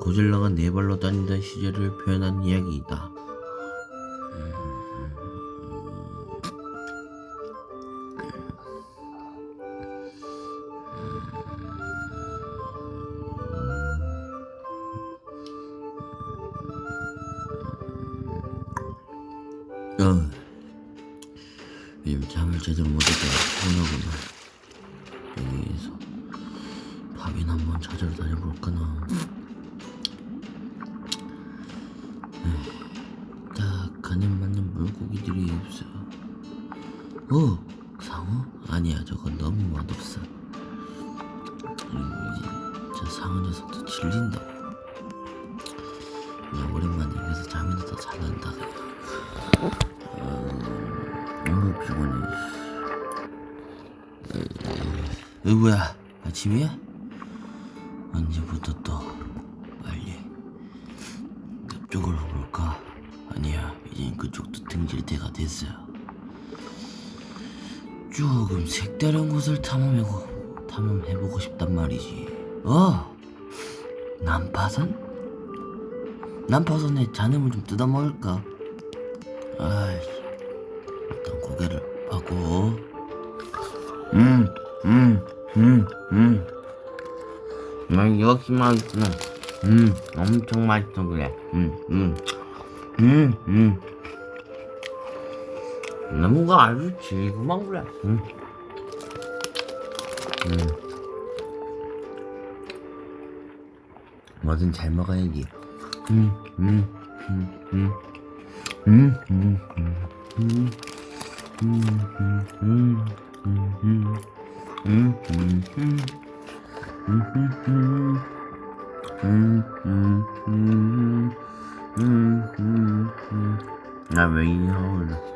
고질러가 네 발로 다니던 시절을 표현한 이야기이다. 어, 요즘 잠을 제대로 못 자서 피곤하구나. 여기서 밥이나 한번 찾으러 다녀볼까나. 어, 상어? 아니야, 저건 너무 맛없어. 음, 이제 저 상어 녀석도 질린다. 그냥 오랜만에 여기서 잠이나 더 잘난다. 어, 피곤해. 어, 뭐야? 아침이야? 언제부터 또 빨리 그쪽으로 볼까? 아니야, 이젠 그쪽도 등질 때가 됐어. 조금 색다른 곳을 탐험해고 탐험해보고 싶단 말이지. 어, 난파선? 난파선에 잔음을 좀 뜯어 먹을까? 아이, 일단 고개를 하고. 음, 음, 음, 음. 난 역시 맛있어. 음, 엄청 맛있어 그래. 음, 음, 음, 음. 나무가 아주 질구만 그래. 음, 음. 뭐든 잘 먹어야지. 음, 음, 음, 음. 음, 음, 음, 음, 음, 음, 음, 음, 음, 음, 음. 나왜 이러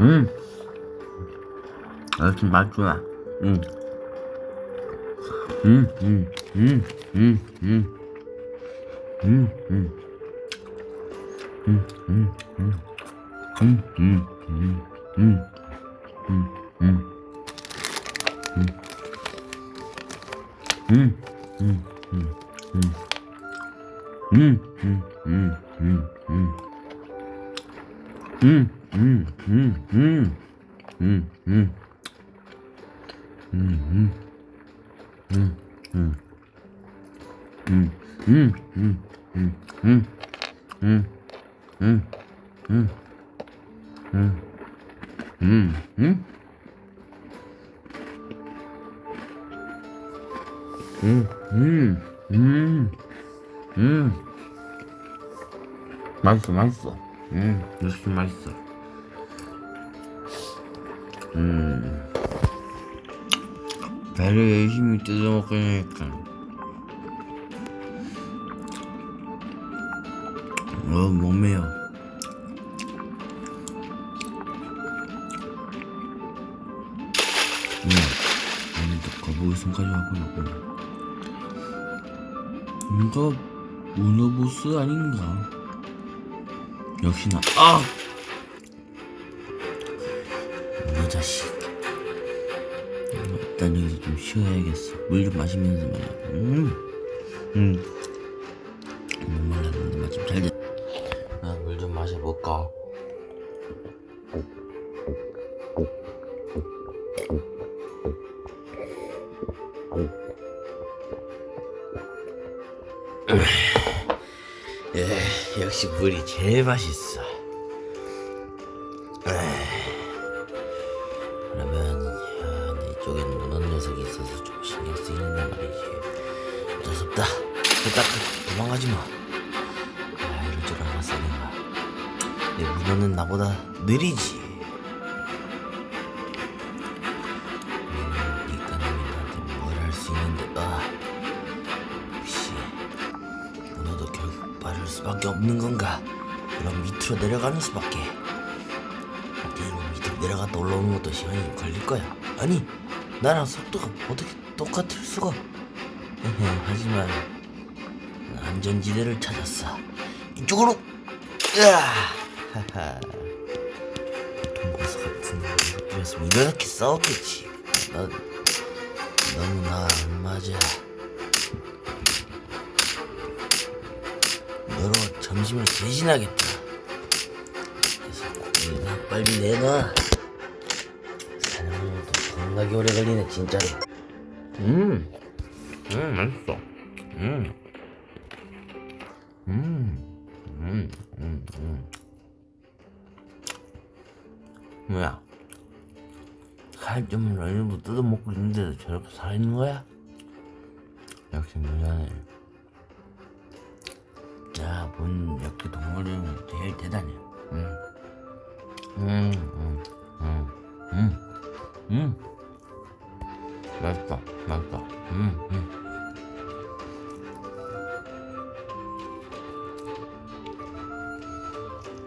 음. 역시 맛주나. 음. 음, 음, 음, 음, 음, 음, 음. 음. 음, 음, 음, 음. 응, 응, 응. 응, 응, 응, 응. 응, 응. 맛있어, 맛있어. 음, 역시 맛있어. 음. 배를 열심히 뜯어 먹으니까 어 목매요 네 오늘도 거북이 손까지 와보려고 이거 문어보스 아닌가 역시나 아! 이 자식 일단 여기서 좀 쉬어야겠어. 물 좀 마시면서 말이야. 음, 음. 못 말랐는데 마침 잘 됐. 마셔볼까? 에, 역시 물이 제일 맛있어. 그러면 야, 내 이쪽에는 노란 녀석이 있어서 좀 신경 쓰이는데 말이지 어쩔 수 없다 일단 도망가지 마 나보다 느리지 놈이 나한테 뭘할 수 있는데 아 역시 문어도 결국 빠를 수밖에 없는 건가 그럼 밑으로 내려가는 수밖에 뒤로 밑으로 내려갔다 올라오는 것도 시간이 걸릴 거야. 아니, 나랑 속도가 어떻게 똑같을 수가. 하지만 안전지대를 찾았어. 이쪽으로. 으아! 하하. 같은 이었으면 이렇게 싸웠겠지. 넌 너무 나 안 맞아. 너로 점심을 대신하겠다. 그래서 고기나 빨리 내놔. 사냥도 겁나게 오래 걸리네 진짜로. 음, 음 맛있어. 음, 음, 음, 음, 음. 뭐야? 살점을 얼굴 뜯어먹고 있는데도 저렇게 살아있는 거야? 역시 누나네. 야, 본 역시 동물 중에 제일 대단해. 응. 음, 음, 음, 음, 음. 맛있다, 맛있다. 음, 음.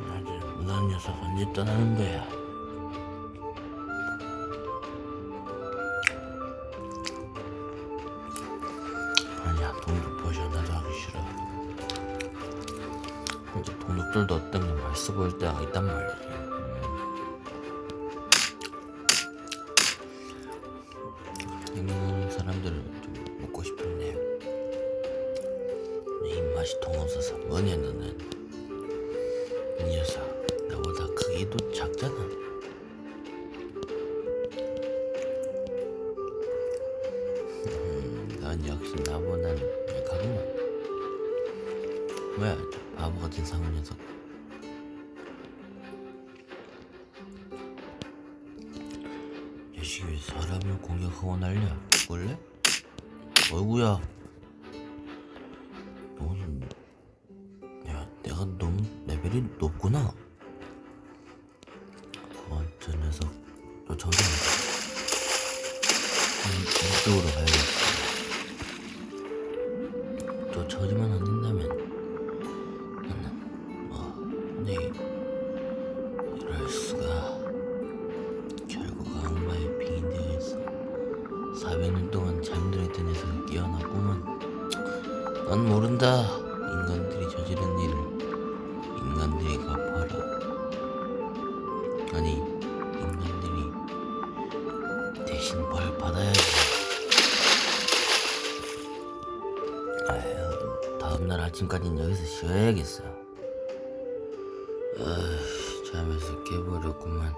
아주 무난 녀석 언제 떠나는 거야? 동족 버전 나도 하기 싫어. 동족들도 어떤 게 맛있어 보일 때가 있단 말이지. 넌 역시 나보단 약하구만. 저 바보 같은 상어 녀석. 자식이 왜 사람을 공격하고 난리야. 죽을래? 어이구야. 너는 야 내가 너무 레벨이 높구나. 어 저 녀석 쫓아오자 음, 이쪽으로 가야겠어 쫓아오지만 않는다면 나는 뭐 네 이럴 수가. 결국 악마의 빙이 되어 있어 400년 동안 잠들었던 녀석이 깨어났구만 난 모른다. 인간들이 저지른 일을 인간들이 갚아라 아니 인간들이 대신 벌 받아야지 다음날 아침까지는 여기서 쉬어야겠어. 아휴 잠에서 깨버렸구만.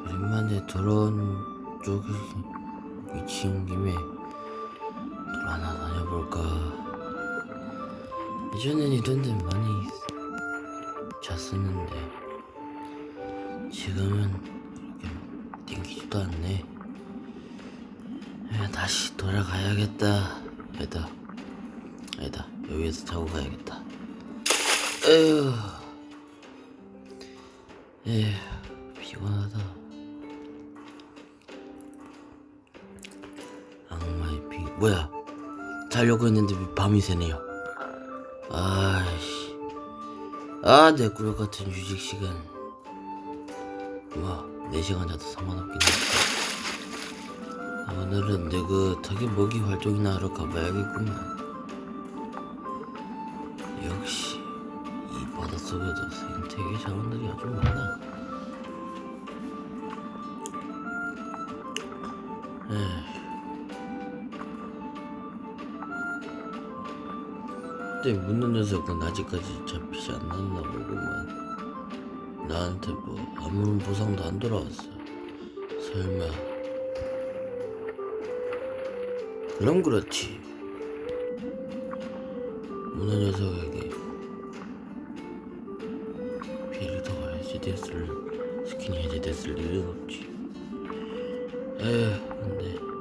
오랜만에 들어온 쪽이 위치인 김에 돌아나 다녀볼까. 예전엔 이런 데 많이 잤었는데 지금은 돌아가야겠다. 아니다 아니다 여기에서 자고 가야겠다. 에휴. 에휴 피곤하다. 악마의 피 뭐야? 자려고 했는데 왜 밤이 새네요? 아이씨. 아내 꾸역 같은 휴식 시간. 뭐 4시간 자도 상관없긴 해 오늘은 느긋하게 먹이 활동이나 하러 가봐야겠구만. 역시 이 바닷속에도 생태계 자원들이 아주 많아. 그때 묻는 녀석은 아직까지 잡히지 않았나 보구만. 나한테 뭐 아무런 보상도 안 돌아왔어. 설마 그럼 그렇지 묻는 녀석에게 피리터가 해제됐을 스킨이 해제됐을 일은 없지 에휴 근데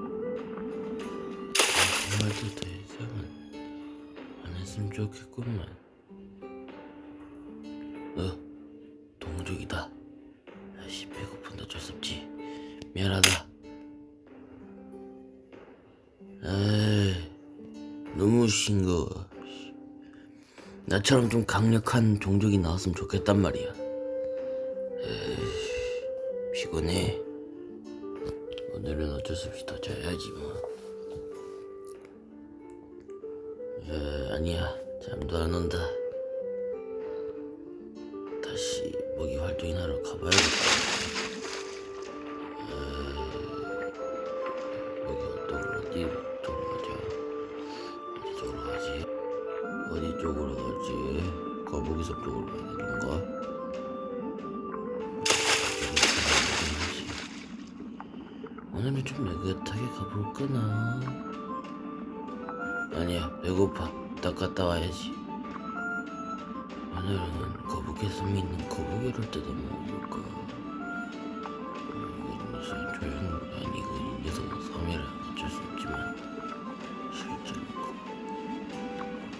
정말도 더 이상은 안 했으면 좋겠구만. 어, 동족이다. 아씨 배고픈데 어쩔 수 없지. 미안하다. 친구 나처럼 좀 강력한 종족이 나왔으면 좋겠단 말이야. 에이, 피곤해. 오늘은 어쩔 수 없이 더 자야지 뭐. 에, 아니야. 잠도 안 온다. 가볼까나? 아니야, 배고파. 딱 갔다 와야지. 오늘은 거북이 섬에 있는 거북이를 뜯어 먹어볼까? 어, 이건 무슨 조용, 아니, 이거 이 녀석은 섬이라 어쩔 수 없지만, 실제로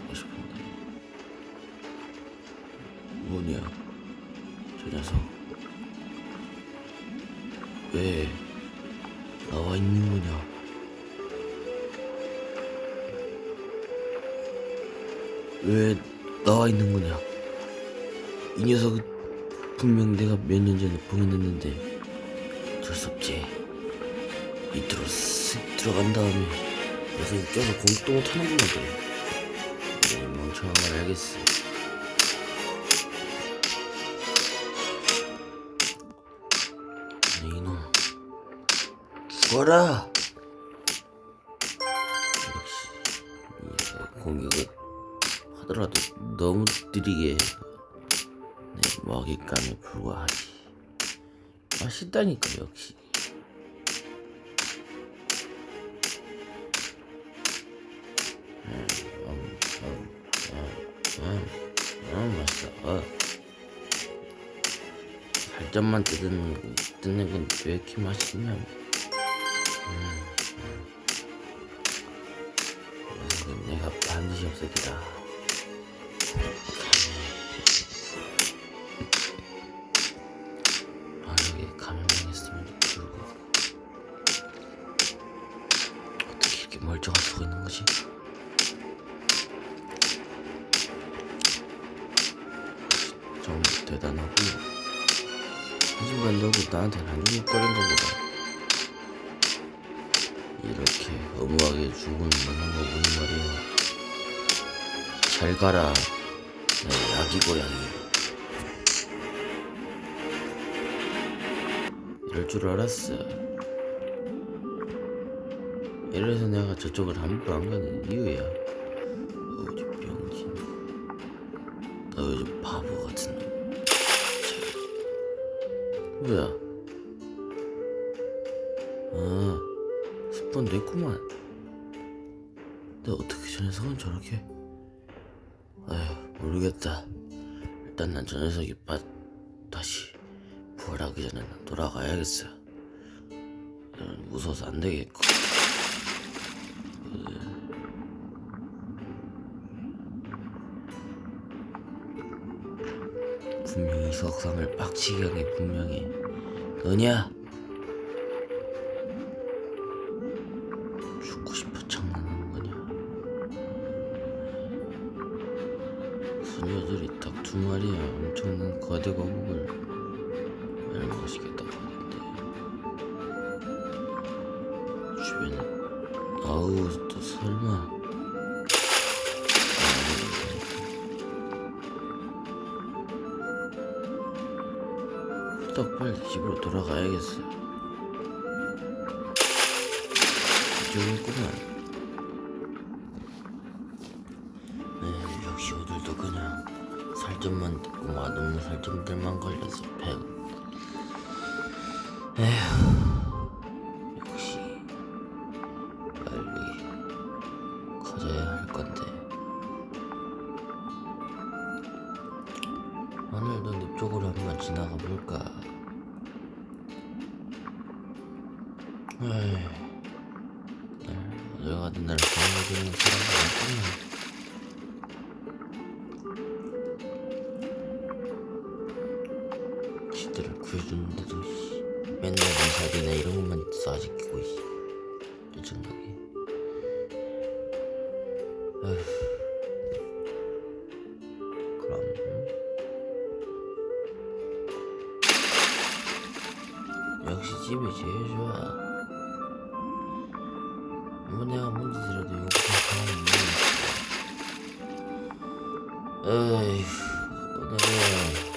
먹고 싶은데. 뭐냐, 저 녀석. 왜 나와 있는 거냐? 왜 나와 있는 거냐? 이 녀석은 분명 내가 몇 년 전에 봉인했는데 어쩔 수 없지. 밑으로 쓱 들어간 다음에 녀석이 껴서 공도 타는구나 그래. 이 멍청한 걸 알겠어. 네, 이놈 죽어라. 역시 이 공격을 하더라도 너무 느리게 해서 내 먹잇감에 불과하지. 맛있다니까 역시. 음, 음, 음, 음, 음. 어. 살점만 뜯는 건- 뜯는 건 왜 이렇게 맛있냐? 음, 이건 내가 반드시 없애기다. 아 여기 감염병했으면 좋고. 어떻게 이렇게 멀쩡할 수가 있는 거지? 정말 대단하고. 하지만 너도 나한테는 안 죽을거린 거보다. 이렇게 허무하게 죽은 너는 거 보니 말이야. 잘 가라 내 아기 고양이. 이럴 줄 알았어. 이래서 내가 저쪽을 함부로 안 가는 이유야? 어디 병신. 너 요즘 바보 같은 놈. 뭐야? 아 스폰 됐구만. 근데 어떻게 저 녀석은 저렇게? 아휴 모르겠다 일단 난 저 녀석이 빠 다시 부활하기 전에 난 돌아가야겠어 나는 무서워서 안 되겠고 분명히 석상을 빡치게 하게 분명히 너냐? 마리야 엄청난 거대 거북을 멸망시켰다고 하는데 주변에 아우 또 설마. 후딱 빨리 집으로 돌아가야겠어. 이쪽이구만 맛없는 살점들만 걸려서 배 에휴 역시 빨리 커져야 할 건데. 오늘도 네 쪽으로 한번 지나가 볼까? 에이 어딜 가든 날 보호해주는 사람이 없구나 지들을 구해주는 데도 씨, 맨날 미사리나 이런 것만 쏴지키고 씨. 짜증나게 에휴. 그럼 역시 집이 제일 좋아 뭐 내가 문제드려도 용서할 사람이 에이 오늘은